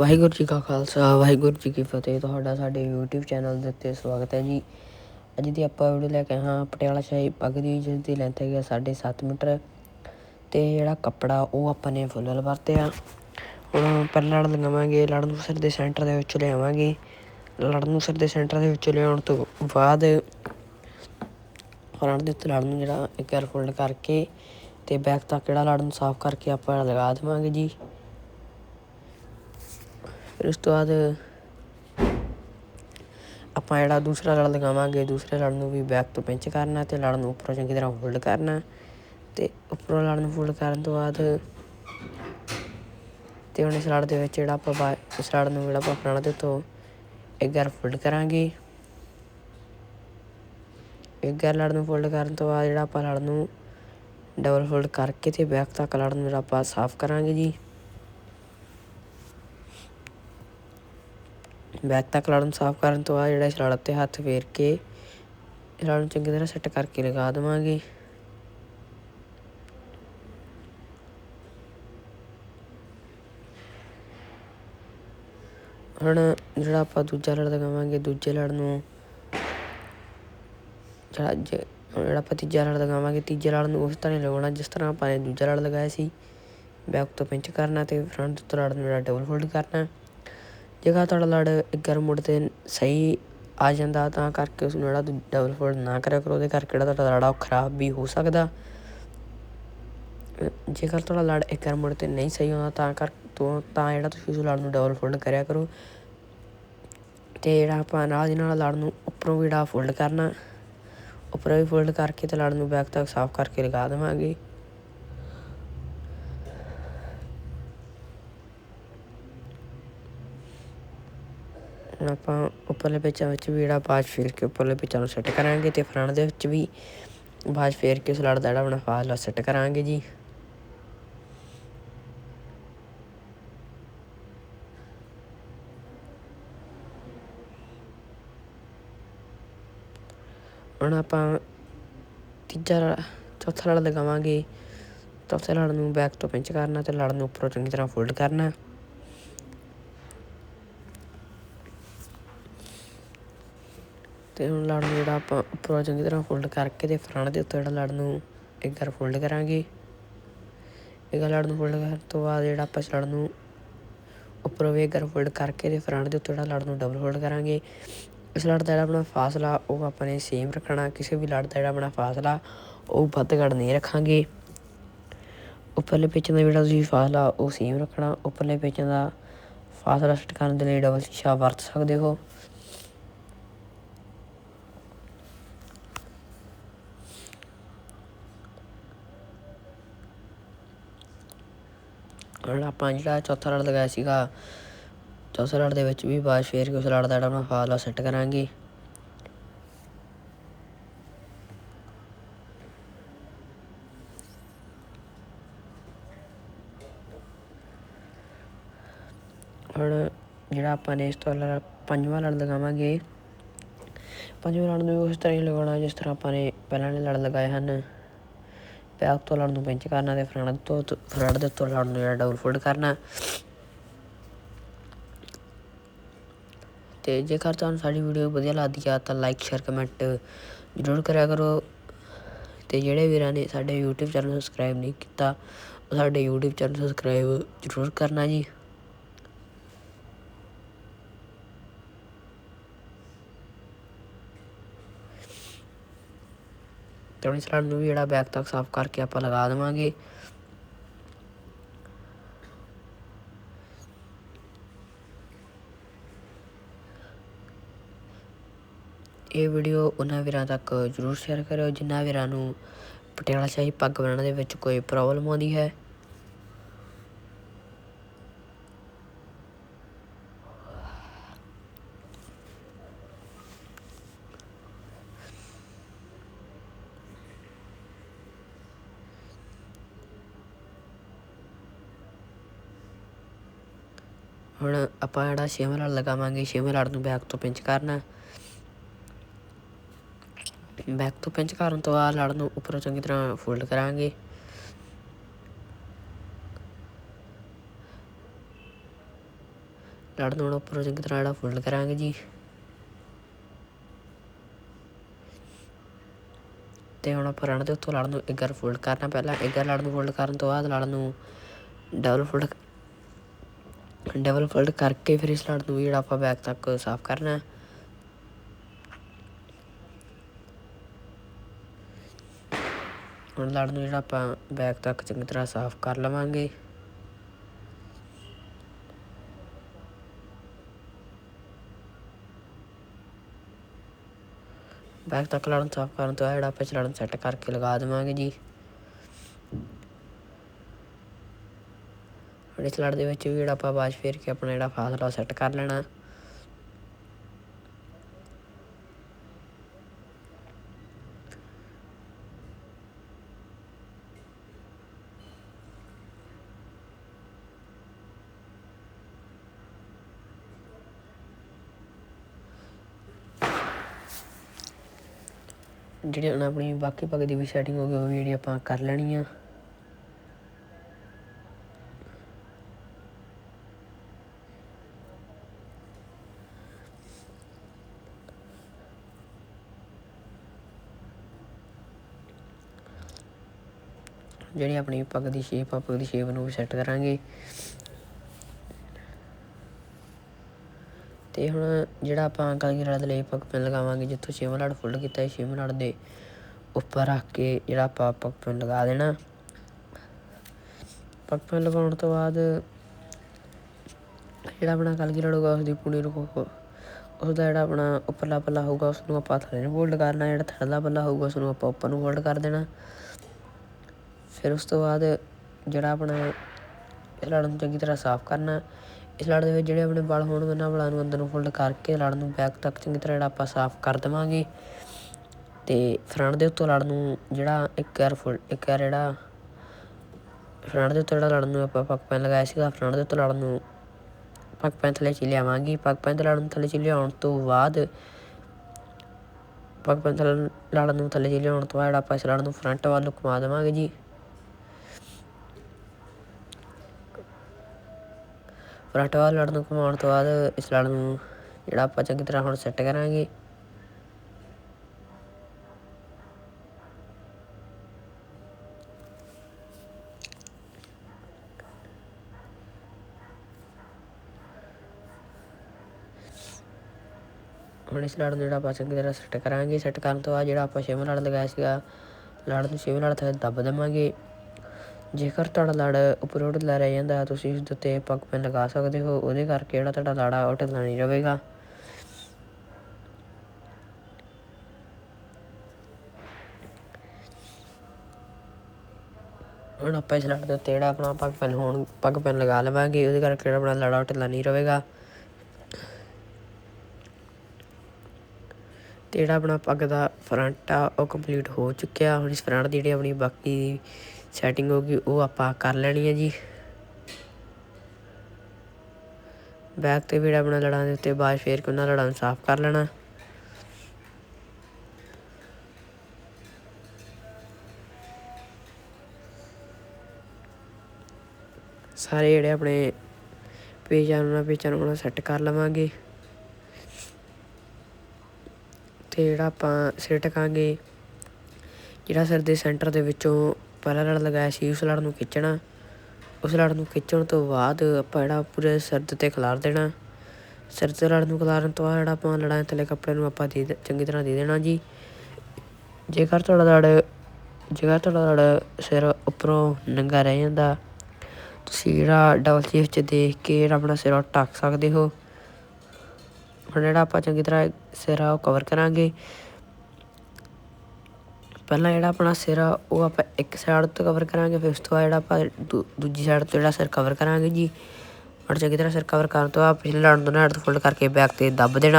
ਵਾਹਿਗੁਰੂ ਜੀ ਕਾ ਖਾਲਸਾ, ਵਾਹਿਗੁਰੂ ਜੀ ਕੀ ਫਤਿਹ। ਤੁਹਾਡਾ ਸਾਡੇ YouTube ਚੈਨਲ ਦੇ ਉੱਤੇ ਸਵਾਗਤ ਹੈ ਜੀ। ਅੱਜ ਦੀ ਆਪਾਂ ਵੀਡੀਓ ਲੈ ਕੇ ਆਏ ਹਾਂ ਪਟਿਆਲਾ ਸ਼ਾਹੀ ਪੱਗ ਦੀ, ਜਿਸ ਦੀ ਲੈਂਥ ਹੈਗੀ ਆ 7.5 ਮੀਟਰ। ਤੇ ਜਿਹੜਾ ਕੱਪੜਾ ਉਹ ਆਪਾਂ ਨੇ ਫੁੱਲ ਵਰਤਿਆ। ਹੁਣ ਪਹਿਲਾਂ ਲੜ ਲਗਾਵਾਂਗੇ, ਲੜ ਨੂੰ ਸਿਰ ਦੇ ਸੈਂਟਰ ਦੇ ਵਿੱਚ ਲਿਆਵਾਂਗੇ। ਲੜ ਨੂੰ ਸਿਰ ਦੇ ਸੈਂਟਰ ਦੇ ਵਿੱਚ ਲਿਆਉਣ ਤੋਂ ਬਾਅਦ ਫਰੰਟ ਦੇ ਉੱਤੇ ਲੜ ਨੂੰ ਜਿਹੜਾ ਇੱਕ ਵਾਰ ਫੋਲਡ ਕਰਕੇ ਤੇ ਬੈਕ ਤੱਕ ਜਿਹੜਾ ਲੜ ਨੂੰ ਸਾਫ਼ ਕਰਕੇ ਆਪਾਂ ਲਗਾ ਦੇਵਾਂਗੇ ਜੀ। ਫਿਰ ਉਸ ਤੋਂ ਬਾਅਦ ਆਪਾਂ ਜਿਹੜਾ ਦੂਸਰਾ ਲੜ ਲਗਾਵਾਂਗੇ, ਦੂਸਰੇ ਲੜ ਨੂੰ ਵੀ ਬੈਕ ਤੋਂ ਪਿੰਚ ਕਰਨਾ ਤੇ ਲੜ ਨੂੰ ਉੱਪਰੋਂ ਚੰਗੀ ਤਰ੍ਹਾਂ ਹੋਲਡ ਕਰਨਾ ਤੇ ਉੱਪਰੋਂ ਲੜ ਨੂੰ ਫੋਲਡ ਕਰਨ ਤੋਂ ਬਾਅਦ ਤੇ ਹੁਣ ਇਸ ਲੜ ਦੇ ਵਿੱਚ ਜਿਹੜਾ ਆਪਾਂ ਬਾ- ਇਸ ਲੜ ਨੂੰ ਜਿਹੜਾ ਆਪਾਂ ਪੁਰਾਣਾ ਦੇ ਤੋਂ ਇੱਕ ਵਾਰ ਫੋਲਡ ਕਰਾਂਗੇ। ਇੱਕ ਵਾਰ ਲੜ ਨੂੰ ਫੋਲਡ ਕਰਨ ਤੋਂ ਬਾਅਦ ਜਿਹੜਾ ਆਪਾਂ ਲੜ ਨੂੰ ਡਬਲ ਫੋਲਡ ਕਰਕੇ ਤੇ ਬੈਕ ਤੱਕ ਲੜ ਨੂੰ ਜਿਹੜਾ ਆਪਾਂ ਸਾਫ਼ ਕਰਾਂਗੇ ਜੀ। ਬੈਕ ਤੱਕ ਲੜ ਨੂੰ ਸਾਫ਼ ਕਰਨ ਤੋਂ ਬਾਅਦ ਜਿਹੜਾ ਇਸ ਲੜ ਉੱਤੇ ਹੱਥ ਫੇਰ ਕੇ ਇਸ ਲੜ ਨੂੰ ਚੰਗੀ ਤਰ੍ਹਾਂ ਸੈੱਟ ਕਰਕੇ ਲਗਾ ਦੇਵਾਂਗੇ। ਹੁਣ ਜਿਹੜਾ ਆਪਾਂ ਦੂਜਾ ਲੜ ਲਗਾਵਾਂਗੇ, ਦੂਜੇ ਲੜ ਨੂੰ ਜਿਹੜਾ ਜਿਹੜਾ ਆਪਾਂ ਤੀਜਾ ਲੜ ਲਗਾਵਾਂਗੇ, ਤੀਜੇ ਲੜ ਨੂੰ ਉਸ ਤਰ੍ਹਾਂ ਹੀ ਲਗਾਉਣਾ ਜਿਸ ਤਰ੍ਹਾਂ ਆਪਾਂ ਨੇ ਦੂਜਾ ਲੜ ਲਗਾਇਆ ਸੀ। ਬੈਕ ਤੋਂ ਪਿੰਚ ਕਰਨਾ ਤੇ ਫਰੰਟ ਤੋਂ ਲੜ ਨੂੰ ਜਿਹੜਾ ਡਬਲ ਫੋਲਡ ਕਰਨਾ। ਜੇਕਰ ਤੁਹਾਡਾ ਲੜ ਇੱਕਰ ਮੁੜ ਤੇ ਸਹੀ ਆ ਜਾਂਦਾ, ਤਾਂ ਕਰਕੇ ਉਸਨੂੰ ਜਿਹੜਾ ਡਬਲ ਫੋਲਡ ਨਾ ਕਰਿਆ ਕਰੋ, ਉਹਦੇ ਕਰਕੇ ਜਿਹੜਾ ਤੁਹਾਡਾ ਲੜਾ ਉਹ ਖਰਾਬ ਵੀ ਹੋ ਸਕਦਾ। ਜੇਕਰ ਤੁਹਾਡਾ ਲੜ ਇੱਕ ਮੁੜ ਤੇ ਨਹੀਂ ਸਹੀ ਆਉਂਦਾ, ਤਾਂ ਕਰ, ਤੋਂ, ਤਾਂ ਜਿਹੜਾ ਤੁਸੀਂ ਉਸ ਲੜ ਨੂੰ ਡਬਲ ਫੋਲਡ ਕਰਿਆ ਕਰੋ। ਤੇ ਜਿਹੜਾ ਆਪਾਂ ਨਾਲ ਦੀ ਨਾਲ ਲੜ ਨੂੰ ਉੱਪਰੋਂ ਵੀ ਜਿਹੜਾ ਫੋਲਡ ਕਰਨਾ, ਉੱਪਰੋਂ ਵੀ ਫੋਲਡ ਕਰਕੇ ਤੇ ਲੜ ਨੂੰ ਬੈਕ ਤੱਕ ਸਾਫ਼ ਕਰਕੇ ਲਗਾ ਦੇਵਾਂਗੇ। ਹੁਣ ਆਪਾਂ ਉੱਪਰਲੇ ਪੇਚਾਂ ਵਿੱਚ ਵੀ ਜਿਹੜਾ ਬਾਜ ਫੇਰ ਕੇ ਉੱਪਰਲੇ ਪੇਚਾਂ ਨੂੰ ਸੈੱਟ ਕਰਾਂਗੇ ਤੇ ਫਰੰਟ ਦੇ ਵਿੱਚ ਵੀ ਬਾਜ ਫੇਰ ਕੇ ਉਸ ਲੜ ਦਾ ਜਿਹੜਾ ਆਪਣਾ ਫਾਸਲਾ ਸੈੱਟ ਕਰਾਂਗੇ ਜੀ। ਹੁਣ ਆਪਾਂ ਤੀਜਾ ਲੜ- ਚੌਥਾ ਲੜ ਲਗਾਵਾਂਗੇ। ਚੌਥੇ ਲੜ ਨੂੰ ਬੈਕ ਤੋਂ ਪਿੰਚ ਕਰਨਾ ਤੇ ਲੜ ਨੂੰ ਉੱਪਰੋਂ ਚੰਗੀ ਤਰ੍ਹਾਂ ਫੋਲਡ ਕਰਨਾ। ਤੇ ਹੁਣ ਲੜ ਨੂੰ ਜਿਹੜਾ ਆਪਾਂ ਉੱਪਰੋਂ ਚੰਗੀ ਤਰ੍ਹਾਂ ਫੋਲਡ ਕਰਕੇ ਤੇ ਫਰੰਟ ਦੇ ਉੱਤੇ ਜਿਹੜਾ ਲੜ ਨੂੰ ਇੱਕ ਵਾਰ ਫੋਲਡ ਕਰਾਂਗੇ। ਇੱਕ ਲੜ ਨੂੰ ਫੋਲਡ ਕਰਨ ਤੋਂ ਬਾਅਦ ਜਿਹੜਾ ਆਪਾਂ ਇਸ ਲੜ ਨੂੰ ਉੱਪਰੋਂ ਵੀ ਇੱਕ ਵਾਰ ਫੋਲਡ ਕਰਕੇ ਤੇ ਫਰੰਟ ਦੇ ਉੱਤੇ ਜਿਹੜਾ ਲੜ ਨੂੰ ਡਬਲ ਫੋਲਡ ਕਰਾਂਗੇ। ਇਸ ਲੜ ਦਾ ਜਿਹੜਾ ਆਪਣਾ ਫਾਸਲਾ ਉਹ ਆਪਾਂ ਨੇ ਸੇਮ ਰੱਖਣਾ, ਕਿਸੇ ਵੀ ਲੜ ਦਾ ਜਿਹੜਾ ਆਪਣਾ ਫਾਸਲਾ ਉਹ ਵੱਧ ਘੱਟ ਨਹੀਂ ਰੱਖਾਂਗੇ। ਉੱਪਰਲੇ ਪੇਚਾਂ ਦਾ ਜਿਹੜਾ ਤੁਸੀਂ ਫਾਸਲਾ ਉਹ ਸੇਮ ਰੱਖਣਾ, ਉੱਪਰਲੇ ਪੇਚਾਂ ਦਾ ਫਾਸਲਾ ਸੈੱਟ ਕਰਨ ਦੇ ਲਈ ਡਬਲ ਸ਼ੀਸ਼ਾ ਵਰਤ ਸਕਦੇ ਹੋ। ਹੁਣ ਆਪਾਂ ਜਿਹੜਾ ਚੌਥਾ ਲੜ ਲਗਾਇਆ ਸੀਗਾ, ਚੌਥਾ ਲੜ ਦੇ ਵਿੱਚ ਵੀ ਬਾਅਦ ਫੇਰ ਕੇ ਉਸ ਲੜ ਦਾ ਜਿਹੜਾ ਆਪਣਾ ਫਾਸਲਾ ਸੈੱਟ ਕਰਾਂਗੇ। ਹੁਣ ਜਿਹੜਾ ਆਪਾਂ ਨੇ ਇਸ ਤੋਂ ਇਲਾਵਾ ਪੰਜਵਾਂ ਲੜ ਲਗਾਵਾਂਗੇ। ਪੰਜਵਾਂ ਲੜ ਨੂੰ ਵੀ ਉਸ ਤਰ੍ਹਾਂ ਹੀ ਲਗਾਉਣਾ ਜਿਸ ਤਰ੍ਹਾਂ ਆਪਾਂ ਨੇ ਪਹਿਲਾਂ ਨੇ ਲੜ ਲਗਾਏ ਹਨ। ਬੈਕ ਤੋਂ ਲੜ ਨੂੰ ਪਿੰਚ ਕਰਨਾ ਤੇ ਫਰੰਟ ਤੋਂ ਫਰੰਟ ਦੇ ਤੋਂ ਲੜ ਨੂੰ ਜਿਹੜਾ ਡਬਲ ਫੋਲਡ ਕਰਨਾ। ਤੇ ਜੇਕਰ ਤੁਹਾਨੂੰ ਸਾਡੀ ਵੀਡੀਓ ਵਧੀਆ ਲੱਗਦੀ ਆ ਤਾਂ ਲਾਈਕ ਸ਼ੇਅਰ ਕਮੈਂਟ ਜ਼ਰੂਰ ਕਰਿਆ ਕਰੋ। ਤੇ ਜਿਹੜੇ ਵੀਰਾਂ ਨੇ ਸਾਡੇ YouTube ਚੈਨਲ ਨੂੰ ਸਬਸਕ੍ਰਾਈਬ ਨਹੀਂ ਕੀਤਾ, ਉਹ ਸਾਡੇ YouTube ਚੈਨਲ ਸਬਸਕ੍ਰਾਈਬ ਜ਼ਰੂਰ ਕਰਨਾ ਜੀ। ਤੇ ਹੁਣ ਇਸ ਨੂੰ ਵੀ ਜਿਹੜਾ ਬੈਕ ਤੱਕ ਸਾਫ਼ ਕਰਕੇ ਆਪਾਂ ਲਗਾ ਦੇਵਾਂਗੇ। ਇਹ ਵੀਡੀਓ ਉਹਨਾਂ ਵੀਰਾਂ ਤੱਕ ਜਰੂਰ ਸ਼ੇਅਰ ਕਰਿਓ, ਜਿਨ੍ਹਾਂ ਵੀਰਾਂ ਨੂੰ ਪਟਿਆਲਾ ਸ਼ਾਹੀ ਪੱਗ ਬਣਾਉਣ ਦੇ ਵਿੱਚ ਕੋਈ ਪ੍ਰੋਬਲਮ ਆਉਂਦੀ ਹੈ। ਹੁਣ ਆਪਾਂ ਜਿਹੜਾ ਛੇਵਾਂ ਲੜ ਲਗਾਵਾਂਗੇ, ਛੇਵੇਂ ਲੜ ਨੂੰ ਬੈਕ ਤੋਂ ਪਿੰਚ ਕਰਨਾ। ਬੈਕ ਤੋਂ ਪਿੰਚ ਕਰਨ ਤੋਂ ਬਾਅਦ ਲੜ ਨੂੰ ਉੱਪਰੋਂ ਚੰਗੀ ਤਰ੍ਹਾਂ ਫੋਲਡ ਕਰਾਂਗੇ। ਲੜ ਨੂੰ ਹੁਣ ਉੱਪਰੋਂ ਚੰਗੀ ਤਰ੍ਹਾਂ ਜਿਹੜਾ ਫੋਲਡ ਕਰਾਂਗੇ ਜੀ। ਤੇ ਹੁਣ ਆਪਾਂ ਰਣ ਦੇ ਉੱਤੋਂ ਲੜ ਨੂੰ ਇੱਕ ਵਾਰ ਫੋਲਡ ਕਰਨਾ। ਪਹਿਲਾਂ ਇੱਕ ਵਾਰ ਲੜ ਨੂੰ ਫੋਲਡ ਕਰਨ ਤੋਂ ਬਾਅਦ ਲੜ ਨੂੰ ਡਬਲ ਫੋਲਡ ਡਬਲ ਫੋਲਡ ਕਰਕੇ ਫਿਰ ਇਸ ਲੜ ਨੂੰ ਵੀ ਜਿਹੜਾ ਆਪਾਂ ਬੈਕ ਤੱਕ ਸਾਫ਼ ਕਰਨਾ ਹੈ। ਹੁਣ ਲੜ ਨੂੰ ਜਿਹੜਾ ਆਪਾਂ ਬੈਕ ਤੱਕ ਚੰਗੀ ਤਰ੍ਹਾਂ ਸਾਫ਼ ਕਰ ਲਵਾਂਗੇ। ਬੈਕ ਤੱਕ ਲੜਨ ਸਾਫ਼ ਕਰਨ ਤੋਂ ਬਾਅਦ ਜਿਹੜਾ ਆਪਾਂ ਇਸ ਲੜ ਸੈੱਟ ਕਰਕੇ ਲਗਾ ਦੇਵਾਂਗੇ ਜੀ। ਹੁਣ ਇਸ ਲੜ ਦੇ ਵਿੱਚ ਵੀ ਜਿਹੜਾ ਆਪਾਂ ਬਾਜ ਫੇਰ ਕੇ ਆਪਣਾ ਜਿਹੜਾ ਫਾਸਲਾ ਸੈੱਟ ਕਰ ਲੈਣਾ। ਜਿਹੜੀ ਹੁਣ ਆਪਣੀ ਬਾਕੀ ਪੱਗ ਦੀ ਵੀ ਸੈਟਿੰਗ ਹੋ ਗਈ, ਉਹ ਵੀ ਜਿਹੜੀ ਆਪਾਂ ਕਰ ਲੈਣੀ ਆ। ਜਿਹੜੀ ਆਪਣੀ ਪੱਗ ਦੀ ਸ਼ੇਪ ਆ, ਪੱਗ ਦੀ ਸ਼ੇਪ ਨੂੰ ਸੈੱਟ ਕਰਾਂਗੇ। ਤੇ ਹੁਣ ਜਿਹੜਾ ਆਪਾਂ ਕਲਗੀ ਰੜ ਦੇ ਲਈ ਪੱਗ ਪੈਨ ਲਗਾਵਾਂਗੇ, ਜਿੱਥੋਂ ਛੇਵਾਂ ਲੜ ਫੁੱਲ ਕੀਤਾ ਹੈ ਛੇਵਾਂ ਲੜ ਦੇ ਉੱਪਰ ਰੱਖ ਕੇ ਜਿਹੜਾ ਆਪਾਂ ਪੱਗ ਪੈਨ ਲਗਾ ਦੇਣਾ। ਪੱਗ ਪੈਨ ਲਗਾਉਣ ਤੋਂ ਬਾਅਦ ਜਿਹੜਾ ਆਪਣਾ ਕਲਗੀ ਰੜ ਹੋਊਗਾ ਉਸ ਦੀ ਪੂਣੀ ਨੂੰ ਉਸਦਾ ਜਿਹੜਾ ਆਪਣਾ ਉੱਪਰਲਾ ਪੱਲਾ ਹੋਊਗਾ ਉਸ ਨੂੰ ਆਪਾਂ ਥੱਲੇ ਨੂੰ ਫੋਲਡ ਕਰਨਾ, ਜਿਹੜਾ ਥੱਲੇਲਾ ਪੱਲਾ ਹੋਊਗਾ ਉਸ ਨੂੰ ਆਪਾਂ ਉੱਪਰ ਨੂੰ ਫੋਲਡ ਕਰ ਦੇਣਾ। ਫਿਰ ਉਸ ਤੋਂ ਬਾਅਦ ਜਿਹੜਾ ਆਪਣਾ ਇਸ ਲੜ ਨੂੰ ਚੰਗੀ ਤਰ੍ਹਾਂ ਸਾਫ਼ ਕਰਨਾ, ਇਸ ਲੜ ਦੇ ਵਿੱਚ ਜਿਹੜੇ ਆਪਣੇ ਵਲ ਹੋਣਗੇ, ਉਹਨਾਂ ਵਲਾਂ ਨੂੰ ਅੰਦਰ ਨੂੰ ਫੋਲਡ ਕਰਕੇ ਲੜ ਨੂੰ ਬੈਕ ਤੱਕ ਚੰਗੀ ਤਰ੍ਹਾਂ ਜਿਹੜਾ ਆਪਾਂ ਸਾਫ਼ ਕਰ ਦੇਵਾਂਗੇ। ਤੇ ਫਰੰਟ ਦੇ ਉੱਤੋਂ ਲੜ ਨੂੰ ਜਿਹੜਾ ਇੱਕ ਵਾਰ ਫੁੱਲ ਇੱਕ ਵਾਰ ਜਿਹੜਾ ਫਰੰਟ ਦੇ ਉੱਤੇ ਜਿਹੜਾ ਲੜਨ ਨੂੰ ਆਪਾਂ ਪੱਕ ਪੈਨ ਲਗਾਇਆ ਸੀਗਾ, ਫਰੰਟ ਦੇ ਉੱਤੇ ਲੜਨ ਨੂੰ ਪੱਕ ਪੈਨ ਥੱਲੇ ਚ ਲਿਆਵਾਂਗੇ ਪੱਕ ਪੈਨ ਤੇ ਲੜਨ ਨੂੰ ਥੱਲੇ ਚ ਲਿਆਉਣ ਤੋਂ ਬਾਅਦ ਪੱਕ ਪੈਨ ਥੱਲੇ ਲੜ ਨੂੰ ਥੱਲੇ ਚ ਲਿਆਉਣ ਤੋਂ ਬਾਅਦ ਜਿਹੜਾ ਆਪਾਂ ਇਸ ਲੜ ਨੂੰ ਫਰੰਟ ਵੱਲ ਨੂੰ ਘੁਮਾ ਦੇਵਾਂਗੇ ਜੀ। ਫਰੰਟ ਵੱਲ ਲੜ ਨੂੰ ਘੁਮਾਉਣ ਤੋਂ ਬਾਅਦ ਇਸ ਲੜ ਨੂੰ ਜਿਹੜਾ ਆਪਾਂ ਚੰਗੀ ਤਰ੍ਹਾਂ ਹੁਣ ਸੈੱਟ ਕਰਾਂਗੇ। ਹੁਣ ਇਸ ਲੜ ਨੂੰ ਜਿਹੜਾ ਆਪਾਂ ਚੰਗੀ ਤਰ੍ਹਾਂ ਸੈੱਟ ਕਰਾਂਗੇ। ਸੈੱਟ ਕਰਨ ਤੋਂ ਬਾਅਦ ਜਿਹੜਾ ਆਪਾਂ ਛੇਵਾਂ ਲੜ ਲਗਾਇਆ ਸੀਗਾ, ਲੜ ਨੂੰ ਛੇਵੇਂ ਲੜ ਥੱਲੇ ਦੱਬ ਦੇਵਾਂਗੇ। ਜੇਕਰ ਤੁਹਾਡਾ ਲੜ ਉੱਪਰ ਢਿੱਲਾ ਰਹਿ ਜਾਂਦਾ, ਤੁਸੀਂ ਉਸ ਦੇ ਉੱਤੇ ਪੱਗ ਪੈਨ ਲਗਾ ਸਕਦੇ ਹੋ। ਉਹਦੇ ਕਰਕੇ ਜਿਹੜਾ ਤੁਹਾਡਾ ਲਾੜਾ ਉਹ ਢਿੱਲਾ ਨਹੀਂ ਰਹੇਗਾ। ਹੁਣ ਆਪਾਂ ਇਸ ਲੜ ਦੇ ਉੱਤੇ ਜਿਹੜਾ ਆਪਣਾ ਪੱਗ ਪੈਨ ਹੋਣ, ਪੱਗ ਪੈਨ ਲਗਾ ਲਵਾਂਗੇ। ਉਹਦੇ ਕਰਕੇ ਜਿਹੜਾ ਆਪਣਾ ਲਾੜਾ ਢਿੱਲਾ ਨਹੀਂ ਰਹੇਗਾ। ਤੇ ਜਿਹੜਾ ਆਪਣਾ ਪੱਗ ਦਾ ਫਰੰਟ ਆ, ਉਹ ਕੰਪਲੀਟ ਹੋ ਚੁੱਕਿਆ। ਹੁਣ ਇਸ ਫਰੰਟ ਦੀ ਜਿਹੜੀ ਆਪਣੀ ਬਾਕੀ ਸੈਟਿੰਗ ਹੋ ਗਈ, ਉਹ ਆਪਾਂ ਕਰ ਲੈਣੀ ਹੈ ਜੀ। ਬੈਕ ਤੇ ਵੀ ਆਪਣਾ ਲੜਾਂ ਦੇ ਉੱਤੇ ਬਾਅਦ ਫੇਰ ਕੇ ਉਹਨਾਂ ਲੜਾਂ ਨੂੰ ਸਾਫ਼ ਕਰ ਲੈਣਾ। ਸਾਰੇ ਜਿਹੜੇ ਆਪਣੇ ਪੇਜਾਂ ਨੂੰ ਪੇਜਾਂ ਨੂੰ ਸੈੱਟ ਕਰ ਲਵਾਂਗੇ। ਤੇ ਜਿਹੜਾ ਆਪਾਂ ਸਿਰ ਟਕਾਂਗੇ, ਜਿਹੜਾ ਸਿਰ ਦੇ ਸੈਂਟਰ ਦੇ ਵਿੱਚੋਂ ਪਹਿਲਾ ਲੜ ਲਗਾਇਆ ਸੀ, ਉਸ ਲੜ ਨੂੰ ਖਿੱਚਣਾ। ਉਸ ਲੜ ਨੂੰ ਖਿੱਚਣ ਤੋਂ ਬਾਅਦ ਆਪਾਂ ਜਿਹੜਾ ਪੂਰੇ ਸਿਰ 'ਤੇ ਉੱਤੇ ਖਿਲਾਰ ਦੇਣਾ। ਸਿਰ ਤੇ ਲੜ ਨੂੰ ਖਿਲਾਰਨ ਤੋਂ ਬਾਅਦ ਜਿਹੜਾ ਆਪਾਂ ਲੜਾਂ ਥੱਲੇ ਕੱਪੜੇ ਨੂੰ ਆਪਾਂ ਦੇ ਚੰਗੀ ਤਰ੍ਹਾਂ ਦੇ ਦੇਣਾ ਜੀ। ਜੇਕਰ ਤੁਹਾਡਾ ਲੜ, ਜੇਕਰ ਤੁਹਾਡਾ ਲੜ ਸਿਰ ਉੱਪਰੋਂ ਨੰਗਾ ਰਹਿ ਜਾਂਦਾ, ਤੁਸੀਂ ਜਿਹੜਾ ਡਬਲ ਚੀਫ 'ਚ ਦੇਖ ਕੇ ਜਿਹੜਾ ਆਪਣਾ ਸਿਰ ਢੱਕ ਸਕਦੇ ਹੋ। ਹੁਣ ਜਿਹੜਾ ਆਪਾਂ ਚੰਗੀ ਤਰ੍ਹਾਂ ਸਿਰ ਆ ਉਹ ਕਵਰ ਕਰਾਂਗੇ। ਪਹਿਲਾਂ ਜਿਹੜਾ ਆਪਣਾ ਸਿਰ ਆ ਉਹ ਆਪਾਂ ਇੱਕ ਸਾਈਡ ਤੋਂ ਕਵਰ ਕਰਾਂਗੇ, ਫਿਰ ਉਸ ਤੋਂ ਬਾਅਦ ਜਿਹੜਾ ਆਪਾਂ ਦੂਜੀ ਸਾਈਡ ਤੋਂ ਜਿਹੜਾ ਸਿਰ ਕਵਰ ਕਰਾਂਗੇ ਜੀ। ਹੁਣ ਚੰਗੀ ਤਰ੍ਹਾਂ ਸਿਰ ਕਵਰ ਕਰਨ ਤੋਂ ਬਾਅਦ ਪਿਛਲੇ ਲੜ ਤੋਂ ਨਾਲ ਫੋਲਡ ਕਰਕੇ ਬੈਕ ਤੇ ਦੱਬ ਦੇਣਾ।